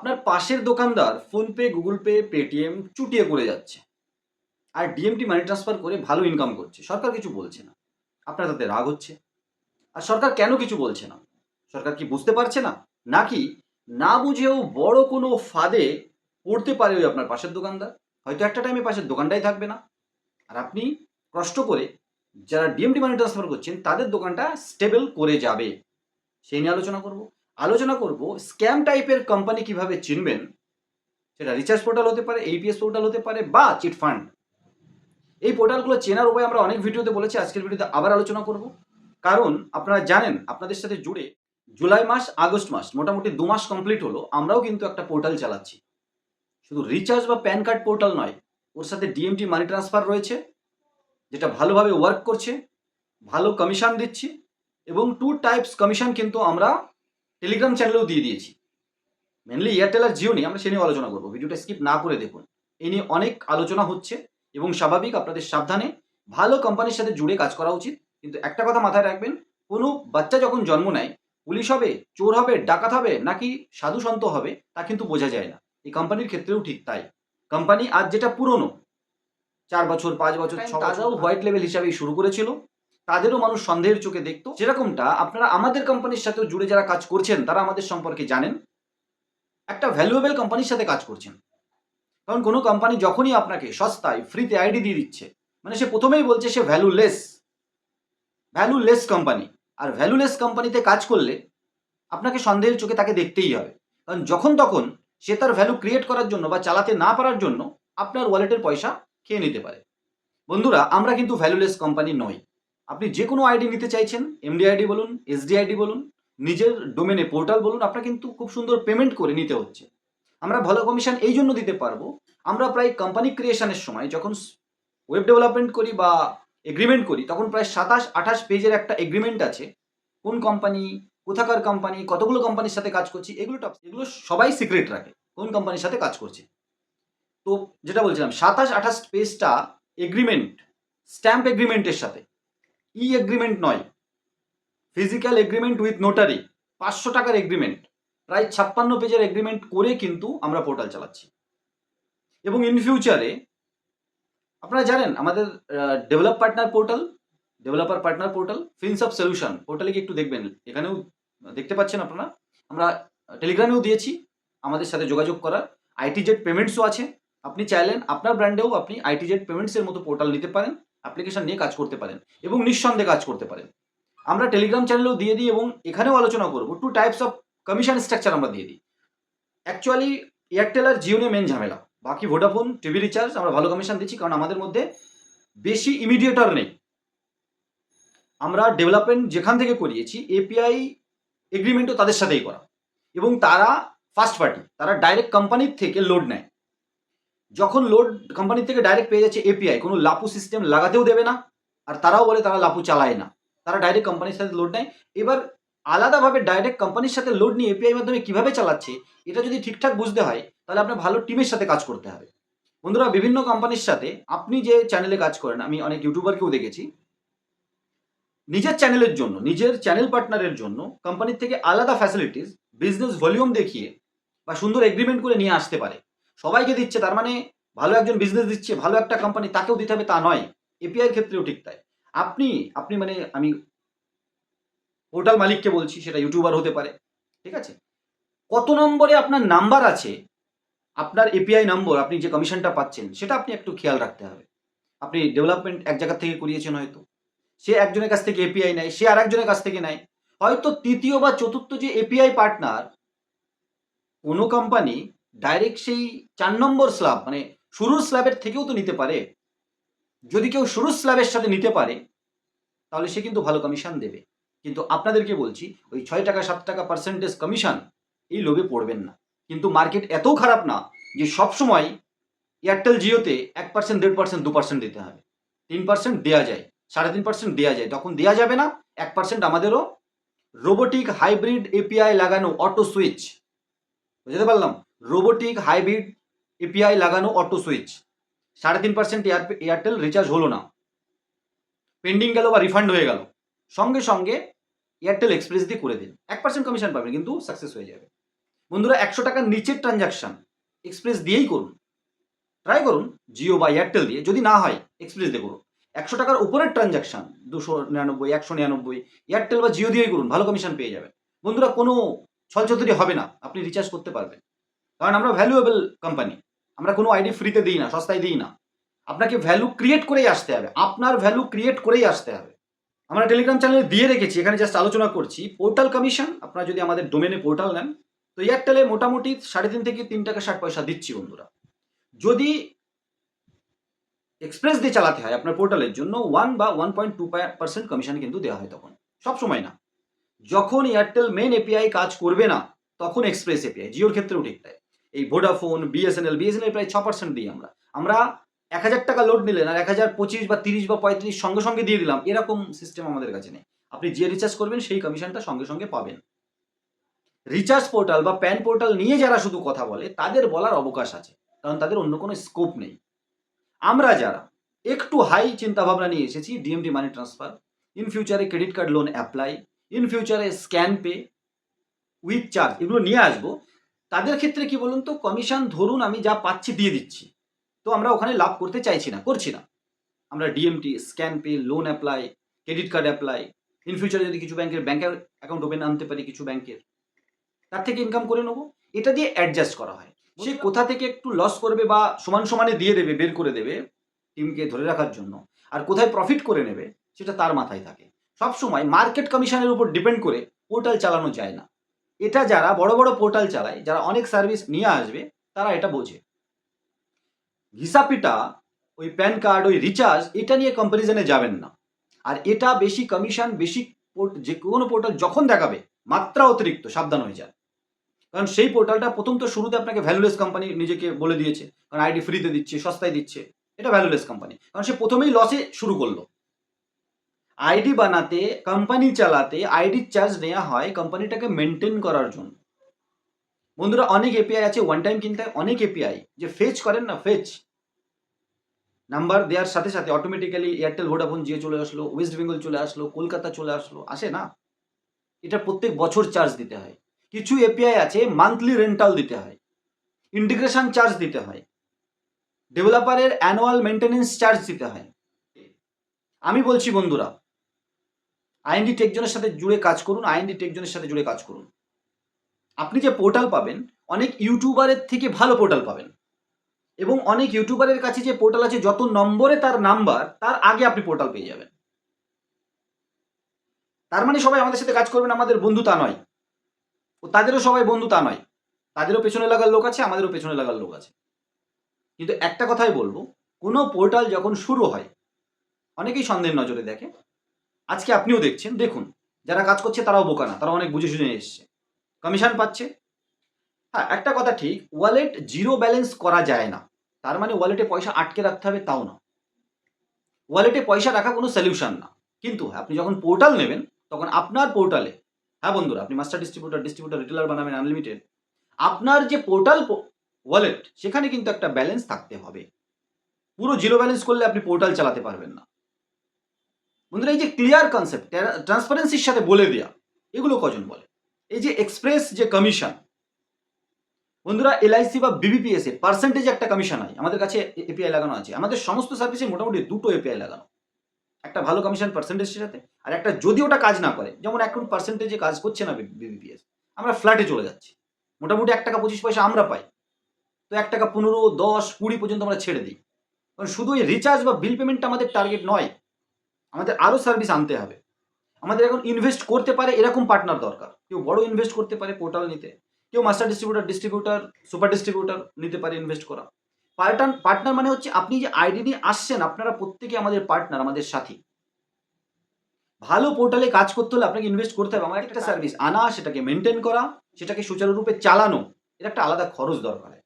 আপনার পাশের দোকানদার ফোনপে, গুগল পে, পেটিএম চুটিয়ে করে যাচ্ছে। আর ডিএমটি মানি ট্রান্সফার করে ভালো ইনকাম করছে। সরকার কিছু বলছে না। আপনার তাতে রাগ হচ্ছে। আর সরকার কেন কিছু বলছে না? সরকার কি বুঝতে পারছে না? নাকি না বুঝেও বড় কোনো ফাঁদে পড়তে পারে ওই আপনার পাশের দোকানদার? হয়তো একটা টাইমে পাশের দোকানটাই থাকবে না। আর আপনি কষ্ট করে যারা ডিএমটি মানি ট্রান্সফার করছেন, তাদের দোকানটা স্টেবল করে যাবে। সেই নিয়ে আলোচনা করব। আলোচনা করব স্ক্যাম টাইপের কোম্পানি কীভাবে চিনবেন, সেটা রিচার্জ পোর্টাল হতে পারে এইপিএস পোর্টাল হতে পারে, বা চিট ফান্ড। এই পোর্টালগুলো চেনার উপায় আমরা অনেক ভিডিওতে বলেছি, আজকের ভিডিওতে আবার আলোচনা করব। কারণ আপনারা জানেন, আপনাদের সাথে জুড়ে জুলাই মাস, আগস্ট মাস, মোটামুটি দু মাস কমপ্লিট হলো, আমরাও কিন্তু একটা পোর্টাল চালাচ্ছি। শুধু রিচার্জ বা প্যান কার্ড পোর্টাল নয়, ওর সাথে ডিএমটি মানি ট্রান্সফার রয়েছে, যেটা ভালোভাবে ওয়ার্ক করছে, ভালো কমিশন দিচ্ছি, এবং টু টাইপস কমিশন কিন্তু আমরা টেলিগ্রাম চ্যানেলেও দিয়ে দিয়েছি। মেনলি এয়ারটেল আর জিও নিয়ে আমরা সে নিয়ে আলোচনা করব। ভিডিওটা স্কিপ না করে দেখুন। এই নিয়ে অনেক আলোচনা হচ্ছে এবং স্বাভাবিক আপনাদের সাবধানে ভালো কোম্পানির সাথে জুড়ে কাজ করা উচিত। কিন্তু একটা কথা মাথায় রাখবেন কোনো বাচ্চা যখন জন্ম নেয় পুলিশ হবে চোর হবে ডাকাত হবে নাকি সাধু সন্ত হবে তা কিন্তু বোঝা যায় না। এই কোম্পানির ক্ষেত্রেও ঠিক তাই। কোম্পানি আজ যেটা পুরনো চার বছর পাঁচ বছর তারাও হোয়াইট লেভেল হিসাবেই শুরু করেছিল। তাদেরও মানুষ সন্দেহের চোখে দেখতো। যেরকমটা আপনারা আমাদের কোম্পানির সাথেও জুড়ে যারা কাজ করছেন, তারা আমাদের সম্পর্কে জানেন। একটা ভ্যালুয়েবল কোম্পানির সাথে কাজ করছেন। কারণ কোনো কোম্পানি যখনই আপনাকে সস্তায় ফ্রিতে আইডি দিয়ে দিচ্ছে মানে সে প্রথমেই বলছে সে ভ্যালুলেস ভ্যালুলেস কোম্পানি আর ভ্যালুলেস কোম্পানিতে কাজ করলে আপনাকে সন্দেহের চোখে তাকে দেখতেই হবে। কারণ যখন তখন সে তার ভ্যালু ক্রিয়েট করার জন্য বা চালাতে না পারার জন্য আপনার ওয়ালেটের পয়সা খেয়ে নিতে পারে। বন্ধুরা, আমরা কিন্তু ভ্যালুলেস কোম্পানি নই। আপনি যে কোনো আইডি নিতে চাইছেন এমডি আইডি বলুন এসডি আইডি বলুন, নিজের ডোমেনে পোর্টাল বলুন, আপনার কিন্তু খুব সুন্দর পেমেন্ট করে নিতে হচ্ছে। আমরা ভালো কমিশন এই জন্য দিতে পারব। আমরা প্রায় কোম্পানি ক্রিয়েশনের সময় যখন ওয়েব ডেভেলপমেন্ট করি বা এগ্রিমেন্ট করি, তখন প্রায় সাতাশ, আঠাশ পেজের একটা এগ্রিমেন্ট আছে। কোন কোম্পানি কোথাকার কোম্পানি কতগুলো কোম্পানির সাথে কাজ করছি, এগুলো টপ এগুলো সবাই সিক্রেট রাখে, কোন কোম্পানির সাথে কাজ করছে। তো যেটা বলছিলাম, সাতাশ, আঠাশ পেজটা এগ্রিমেন্ট স্ট্যাম্প এগ্রিমেন্টের সাথে। ই এগ্রিমেন্ট নয়? ফিজিক্যাল এগ্রিমেন্ট উইথ নোটারি পাঁচশো টাকার এগ্রিমেন্ট প্রায় ছাপ্পান্ন পেজের এগ্রিমেন্ট করে কিন্তু আমরা পোর্টাল চালাচ্ছি। এবং ইন ফিউচারে আপনারা জানেন, আমাদের develop partner portal developer partner portal fins of solution পোর্টালে একটু দেখবেন। এখানেও দেখতে পাচ্ছেন আপনারা। আমরা টেলিগ্রামেও দিয়েছি, আমাদের সাথে যোগাযোগ করার। আইটি জেড পেমেন্টসও আছে। আপনি চাইলেন, আপনার ব্র্যান্ডেও আপনি আইটি জেড পেমেন্টসের মতো পোর্টাল নিতে পারেন। অ্যাপ্লিকেশন নিয়ে কাজ করতে পারেন এবং নিঃসন্দেহে কাজ করতে পারেন। আমরা টেলিগ্রাম চ্যানেলেও দিয়ে দিই এবং এখানেও আলোচনা করব। Two types of commission structure আমরা দিয়ে দিই। অ্যাকচুয়ালি এয়ারটেল আর জিও নিয়ে মেন ঝামেলা। বাকি ভোডাফোন টিভি রিচার্জ আমরা ভালো কমিশন দিচ্ছি কারণ আমাদের মধ্যে বেশি ইমিডিয়েটর নেই। আমরা ডেভেলপমেন্ট যেখান থেকে করিয়েছি এপিআই এগ্রিমেন্টও তাদের সাথেই করা। এবং তারা ফার্স্ট পার্টি তারা ডাইরেক্ট কোম্পানির থেকে লোড নেয়। যখন লোড কোম্পানি থেকে ডাইরেক্ট পেয়ে যাচ্ছে এপিআই কোনো লাপু সিস্টেম লাগাতেও দেবে না, আর তারাও বলে তারা লাপু চালায় না। তারা ডাইরেক্ট কোম্পানির সাথে লোড নেয়। এবার আলাদাভাবে ডাইরেক্ট কোম্পানির সাথে লোড নিয়ে এপিআই মাধ্যমে কীভাবে চালাচ্ছে, এটা যদি ঠিকঠাক বুঝতে হয়, তাহলে আপনার ভালো টিমের সাথে কাজ করতে হবে। বন্ধুরা, বিভিন্ন কোম্পানির সাথে আপনি যে চ্যানেলে কাজ করেন, আমি অনেক ইউটিউবারকেও দেখেছি, নিজের চ্যানেলের জন্য, নিজের চ্যানেল পার্টনারের জন্য কোম্পানির থেকে আলাদা ফ্যাসিলিটিস বিজনেস ভলিউম দেখিয়ে বা সুন্দর এগ্রিমেন্ট করে নিয়ে আসতে পারে। সবাইকে দিচ্ছে, তার মানে ভালো একজন বিজনেস দিচ্ছে, ভালো একটা কোম্পানি তাকেও দিতে হবে, তা নয়। এপিআইয়ের ক্ষেত্রেও ঠিক তাই। আপনি আপনি মানে আমি পোর্টাল মালিককে বলছি, সেটা ইউটিউবার হতে পারে, ঠিক আছে? কত নম্বরে আপনার নাম্বার আছে? আপনার এপিআই নম্বর আপনি যে কমিশনটা পাচ্ছেন, সেটা আপনি একটু খেয়াল রাখতে হবে। আপনি ডেভেলপমেন্ট এক জায়গা থেকে করিয়েছেন হয়তো। সে একজনের কাছ থেকে এপিআই নেয়, সে আর একজনের কাছ থেকে নেয়। হয়তো তৃতীয় বা চতুর্থ যে এপিআই পার্টনার কোনো কোম্পানি ডাইরেক্ট সেই চার নম্বর স্ল্যাব মানে শুরুর স্ল্যাবের থেকেও তো নিতে পারে। যদি কেউ শুরুর স্ল্যাবের সাথে নিতে পারে, তাহলে সে কিন্তু ভালো কমিশন দেবে। কিন্তু আপনাদেরকে বলছি, ওই ছয় টাকা, সাত টাকা পার্সেন্টেজ কমিশন এই লোভে পড়বেন না। কিন্তু মার্কেট এত খারাপ না যে সবসময় এয়ারটেল জিওতে এক পার্সেন্ট দেড় পার্সেন্ট দু পার্সেন্ট দিতে হবে। তিন পার্সেন্ট দেওয়া যায়, সাড়ে তিন পার্সেন্ট দেওয়া যায়। তখন দেওয়া যাবে না, এক পার্সেন্ট আমাদেরও রোবোটিক হাইব্রিড এপিআই লাগানো অটো সুইচ বুঝতে পারলাম? রোবোটিক, হাইব্রিড এপিআই লাগানো অটো সুইচ। সাড়ে তিন পার্সেন্ট এয়ারটেল রিচার্জ হলো না। পেন্ডিং গেল বা রিফান্ড হয়ে গেল। সঙ্গে সঙ্গে এয়ারটেল এক্সপ্রেস দিয়ে করে দিন। এক পার্সেন্ট কমিশন পাবেন, কিন্তু সাকসেস হয়ে যাবে। বন্ধুরা, একশো টাকার নিচের ট্রানজাকশন এক্সপ্রেস দিয়েই করুন। ট্রাই করুন জিও বা এয়ারটেল দিয়ে। যদি না হয়, এক্সপ্রেস দিয়ে করুন। একশো টাকার উপরের ট্রানজাকশন দুশো নিরানব্বই, একশো নিরানব্বই, এয়ারটেল বা জিও দিয়েই করুন। ভালো কমিশন পেয়ে যাবেন। বন্ধুরা, কোনো ছলচতুরি হবে না। আপনি রিচার্জ করতে পারবেন। কারণ আমরা ভ্যালুয়েবল কোম্পানি আমরা কোনো আইডি ফ্রিতে দিই না, সস্তায় দিই না। আপনাকে ভ্যালু ক্রিয়েট করেই আসতে হবে। আপনার ভ্যালু ক্রিয়েট করেই আসতে হবে। আমরা টেলিগ্রাম চ্যানেলে দিয়ে রেখেছি, এখানে জাস্ট আলোচনা করছি। পোর্টাল কমিশন আপনারা যদি আমাদের ডোমেনে পোর্টাল নেন, তো এয়ারটেলে মোটামুটি সাড়ে তিন থেকে তিন টাকা ষাট পয়সা দিচ্ছি বন্ধুরা। যদি এক্সপ্রেস দিয়ে চালাতে হয় আপনার পোর্টালের জন্য ওয়ান বা one point two percent commission কিন্তু দেওয়া হয় তখন। সব সময় না। যখন এয়ারটেল মেন এপিআই কাজ করবে না, তখন এক্সপ্রেস এপিআই জিওর ক্ষেত্রেও ঠিক তাই। এই ভোডাফোন বিএসএনএল বিএসএনএল প্রায় ছ পার্সেন্ট দিই আমরা। আমরা এক হাজার টাকা লোড নিলেন আর এক হাজার পঁচিশ বা তিরিশ বা পঁয়ত্রিশ সঙ্গে সঙ্গে দিয়ে দিলাম, এরকম সিস্টেম আমাদের কাছে নেই। আপনি যে রিচার্জ করবেন সেই কমিশনটা সঙ্গে সঙ্গে পাবেন। রিচার্জ পোর্টাল বা প্যান পোর্টাল নিয়ে যারা শুধু কথা বলে, তাদের বলার অবকাশ আছে, কারণ তাদের অন্য কোনো স্কোপ নেই। আমরা যারা একটু হাই চিন্তাভাবনা নিয়ে এসেছি ডিএমটি মানি ট্রান্সফার ইন ফিউচারে credit card loan apply in ফিউচারে স্ক্যান পে উইথ চার্জ এগুলো নিয়ে আসব। তাদের ক্ষেত্রে কি বলুন তো কমিশন ধরুন আমি যা পাচ্ছি দিয়ে দিচ্ছি। তো আমরা ওখানে লাভ করতে চাইছি না করছি না। আমরা DMT scan pay loan apply credit card apply in ফিউচারে যদি কিছু ব্যাংকের ব্যাংক অ্যাকাউন্ট ওপেন আনতে পারি কিছু ব্যাংকের তার থেকে ইনকাম করে নেব। এটা দিয়ে অ্যাডজাস্ট করা হয়। সে কোথা থেকে একটু লস করবে বা সমান সমানে দিয়ে দেবে বের করে দেবে টিমকে ধরে রাখার জন্য আর কোথায় প্রফিট করে নেবে সেটা তার মাথায় থাকে। সব সময় মার্কেট কমিশনের উপর ডিপেন্ড করে পোর্টাল চালানো যায় না। এটা যারা বড় বড় পোর্টাল চালায়, যারা অনেক সার্ভিস নিয়ে আসবে, তারা এটা বোঝে। হিসাপিটা ওই প্যান কার্ড ওই রিচার্জ এটা নিয়ে কম্পারিজনে যাবেন না। আর এটা বেশি কমিশন বেশি যে কোনো পোর্টাল যখন দেখাবে, মাত্রা অতিরিক্ত, সাবধান হয়ে যায় কারণ সেই পোর্টালটা প্রথম তো শুরুতে আপনাকে ভ্যালুলেস কোম্পানি নিজেকে বলে দিয়েছে। কারণ আইডি ফ্রিতে দিচ্ছে, সস্তায় দিচ্ছে, এটা ভ্যালুলেস কোম্পানি কারণ সে প্রথমেই লসে শুরু করল। আইডি বানাতে কোম্পানি চালাতে, আইডি চার্জ নেওয়া হয় কোম্পানিটাকে মেনটেন করার জন্য। বন্ধুরা, অনেক এপিআই আছে ওয়ান টাইম কিনতে অনেক এপিআই যে ফেচ করেন না ফেচ নাম্বার দেওয়ার সাথে সাথে অটোমেটিক্যালি এয়ারটেল ভোডাফোন জিও চলে আসলো ওয়েস্ট বেঙ্গল চলে আসলো কলকাতা চলে আসলো, আসে না? এটা প্রত্যেক বছর চার্জ দিতে হয়। কিছু এপিআই আছে মান্থলি রেন্টাল দিতে হয়। ইন্টিগ্রেশন চার্জ দিতে হয়। ডেভেলপারের অ্যানুয়াল মেনটেনেন্স চার্জ দিতে হয়। আমি বলছি, বন্ধুরা আইএনডি টেকজনের সাথে জুড়ে কাজ করুন, আইএনডি টেকজনের সাথে জুড়ে কাজ করুন। আপনি যে পোর্টাল পাবেন, অনেক ইউটিউবারের থেকে ভালো পোর্টাল পাবেন। এবং অনেক ইউটিউবারের কাছে যে পোর্টাল আছে, যত নম্বরে তার নাম্বার তার আগে আপনি পোর্টাল পেয়ে যাবেন। তার মানে সবাই আমাদের সাথে কাজ করবেন আমাদের বন্ধু তা নয়। ও তাদেরও সবাই বন্ধু তা নয়। তাদেরও পেছনে লাগার লোক আছে, আমাদেরও পেছনে লাগার লোক আছে। কিন্তু একটা কথাই বলব, কোনো পোর্টাল যখন শুরু হয়, অনেকেই সন্দেহের নজরে দেখে। আজকে আপনিও দেখছেন, দেখুন। যারা কাজ করছে তারাও বোকা না, তারা অনেক বুঝে শুনে এসছে। কমিশন পাচ্ছে। হ্যাঁ একটা কথা ঠিক, ওয়ালেট জিরো ব্যালেন্স করা যায় না। তার মানে ওয়ালেটে পয়সা আটকে রাখতে হবে তাও না। ওয়ালেটে পয়সা রাখা কোনো সলিউশন না। কিন্তু আপনি যখন পোর্টাল নেবেন, তখন আপনার পোর্টালে হ্যাঁ বন্ধুরা, আপনি মাস্টার ডিস্ট্রিবিউটার ডিস্ট্রিবিউটার রিটেলার বানাবেন আনলিমিটেড আপনার যে পোর্টাল ওয়ালেট সেখানে কিন্তু একটা ব্যালেন্স থাকতে হবে। পুরো জিরো ব্যালেন্স করলে আপনি পোর্টাল চালাতে পারবেন না। বন্ধুরা, এই যে ক্লিয়ার কনসেপ্ট ট্রান্সপারেন্সির সাথে বলে দেওয়া এগুলো কজন বলে? এই যে এক্সপ্রেস যে কমিশন বন্ধুরা এলআইসি বা বিবিপিএস এ পার্সেন্টেজ একটা কমিশন হয় আমাদের কাছে এপিআই লাগানো আছে। আমাদের সমস্ত সার্ভিসে মোটামুটি দুটো এপিআই লাগানো। একটা ভালো কমিশন পার্সেন্টেজের সাথে, আর একটা যদি ওটা কাজ না করে, যেমন এখন পার্সেন্টেজে কাজ করছে না বিবিপিএস আমরা ফ্ল্যাটে চলে যাচ্ছি। মোটামুটি এক টাকা পঁচিশ পয়সা আমরা পাই। তো এক টাকা পনেরো, দশ, কুড়ি পর্যন্ত আমরা ছেড়ে দিই। কারণ শুধু এই রিচার্জ বা বিল পেমেন্টটা আমাদের টার্গেট নয়। আমাদের আরও সার্ভিস আনতে হবে। আমাদের এখন ইনভেস্ট করতে পারে এরকম পার্টনার দরকার। কেউ বড় ইনভেস্ট করতে পারে পোর্টাল নিতে। কেউ master distributor distributor super distributor নিতে পারে ইনভেস্ট করা। পার্টনার পার্টনার মানে হচ্ছে আপনি যে আইডি নিয়ে আসছেন আপনারা প্রত্যেকে আমাদের পার্টনার আমাদের সাথী। ভালো পোর্টালে কাজ করতে হলে আপনাকে ইনভেস্ট করতে হবে। আমার একটা সার্ভিস আনা সেটাকে মেনটেন করা সেটাকে সুচারুরূপে চালানো। এটা একটা আলাদা খরচ দরকার।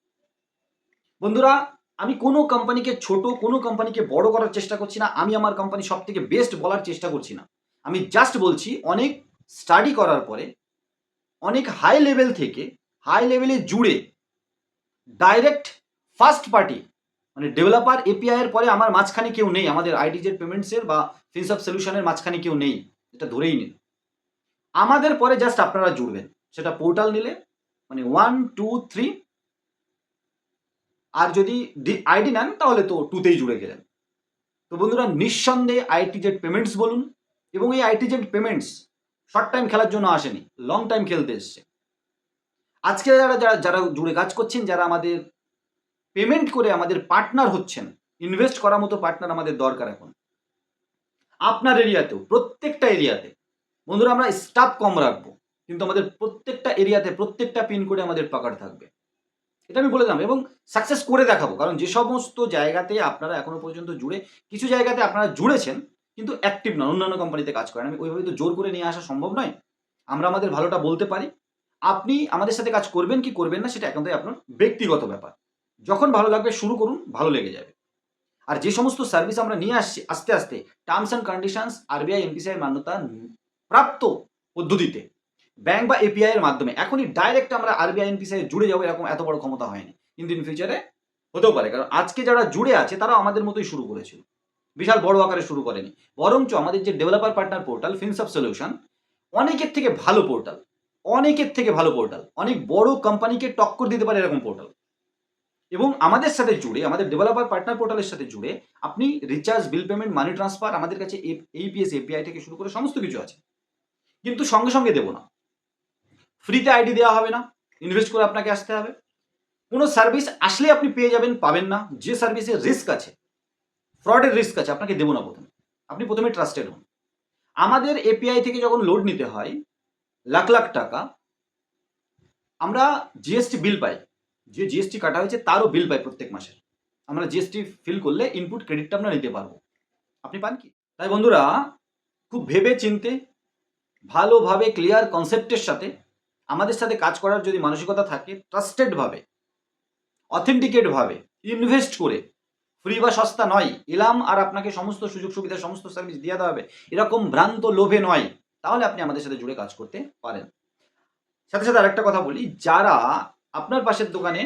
বন্ধুরা আমি কোনো কোম্পানিকে ছোট, কোনো কোম্পানিকে বড় করার চেষ্টা করছি না। আমি আমার কোম্পানি সব থেকে বেস্ট বলার চেষ্টা করছি না। আমি জাস্ট বলছি, অনেক স্টাডি করার পরে, অনেক হাই লেভেল থেকে হাই লেভেলে জুড়ে ডাইরেক্ট ফার্স্ট পার্টি মানে ডেভেলপার এপিআই এর পরে আমার মাঝখানে কেউ নেই। আমাদের আইডিজের পেমেন্টসের বা ফিনসঅফ সলিউশনের মাঝখানে কেউ নেই। এটা ধরেই নিন। আমাদের পরে জাস্ট আপনারা জুড়বেন। সেটা পোর্টাল নিলে মানে ওয়ান টু থ্রি আর যদি আইডি নেন, তাহলে তো টুতেই জুড়ে গেলেন। তো বন্ধুরা, নিঃসন্দেহে আইটি জেড পেমেন্টস বলুন, এবং এই IT Z payments short time খেলার জন্য আসেনি লং টাইম খেলতে এসছে। আজকে যারা যারা যারা জুড়ে কাজ করছেন, যারা আমাদের পেমেন্ট করে আমাদের পার্টনার হচ্ছেন ইনভেস্ট করার মতো পার্টনার আমাদের দরকার এখন। আপনার এরিয়াতেও, প্রত্যেকটা এরিয়াতে। বন্ধুরা, আমরা স্টাফ কম রাখব, কিন্তু আমাদের প্রত্যেকটা এরিয়াতে প্রত্যেকটা পিন করে আমাদের পাকার থাকবে। এটা আমি বলে দিলাম এবং সাকসেস করে দেখাবো। কারণ যে সমস্ত জায়গাতে আপনারা এখনও পর্যন্ত জুড়ে, কিছু জায়গাতে আপনারা জুড়েছেন, কিন্তু অ্যাক্টিভ নন, অন্যান্য কোম্পানিতে কাজ করেন। আমি ওইভাবে তো জোর করে নিয়ে আসা সম্ভব নয়। আমরা আমাদের ভালোটা বলতে পারি। আপনি আমাদের সাথে কাজ করবেন কি করবেন না, সেটা একান্তই আপনার ব্যক্তিগত ব্যাপার। যখন ভালো লাগবে শুরু করুন, ভালো লেগে যাবে। আর যে সমস্ত সার্ভিস আমরা নিয়ে আসছি, আস্তে আস্তে terms and conditions RBI MPCI মান্যতা প্রাপ্ত পদ্ধতিতে ব্যাংক বা এপিআই এর মাধ্যমে। এখনই ডাইরেক্ট আমরা আরবিআই এনপিসিআই জুড়ে যাব, এরকম এত বড় ক্ষমতা হয়নি। ইন ফিউচারে হতেও পারে। কারণ আজকে যারা জুড়ে আছে তারা আমাদের মতোই শুরু করেছিল। বিশাল বড় আকারে শুরু করেনি। বরঞ্চ আমাদের যে ডেভেলপার পার্টনার পোর্টাল ফিনসব সলিউশন অনেকের থেকে ভালো পোর্টাল অনেকের থেকে ভালো পোর্টাল অনেক বড় কোম্পানিকে টক্কর দিতে পারে এরকম পোর্টাল এবং আমাদের সাথে জুড়ে, আমাদের ডেভেলপার পার্টনার পোর্টালের সাথে জুড়ে আপনি recharge bill payment money transfer আমাদের কাছে এইপিএস এপিআই থেকে শুরু করে সমস্ত কিছু আছে। কিন্তু সঙ্গে সঙ্গে দেবো না। ফ্রিতে আইডি দেওয়া হবে না। ইনভেস্ট করে আপনাকে আসতে হবে। কোনো সার্ভিস আসলে আপনি পেয়ে যাবেন, পাবেন না। যে সার্ভিসের রিস্ক আছে ফ্রডের রিস্ক আছে, আপনাকে দেবো না প্রথমে। আপনি প্রথমে ট্রাস্টেড হন। আমাদের এপিআই থেকে যখন লোড নিতে হয়, লাখ লাখ টাকা, আমরা জিএসটি বিল পাই। যে জিএসটি কাটা হয়েছে, তারও বিল পাই প্রত্যেক মাসের আমরা জিএসটি ফিল করলে ইনপুট ক্রেডিটটা আমরা নিতে পারব। আপনি পান কি? তাই বন্ধুরা, খুব ভেবে চিনতে ভালোভাবে ক্লিয়ার কনসেপ্টের সাথে আমাদের সাথে কাজ করার যদি মানসিকতা থাকে ট্রাস্টেডভাবে অথেন্টিকেটভাবে ইনভেস্ট করে ফ্রি বা সস্তা নয়, এলাম আর আপনাকে সমস্ত সুযোগ সুবিধা, সমস্ত সার্ভিস দিয়ে দেওয়া হবে, এরকম ভ্রান্ত লোভে নয়, তাহলে আপনি আমাদের সাথে জুড়ে কাজ করতে পারেন। সাথে সাথে আরেকটা কথা বলি, যারা আপনার পাশের দোকানে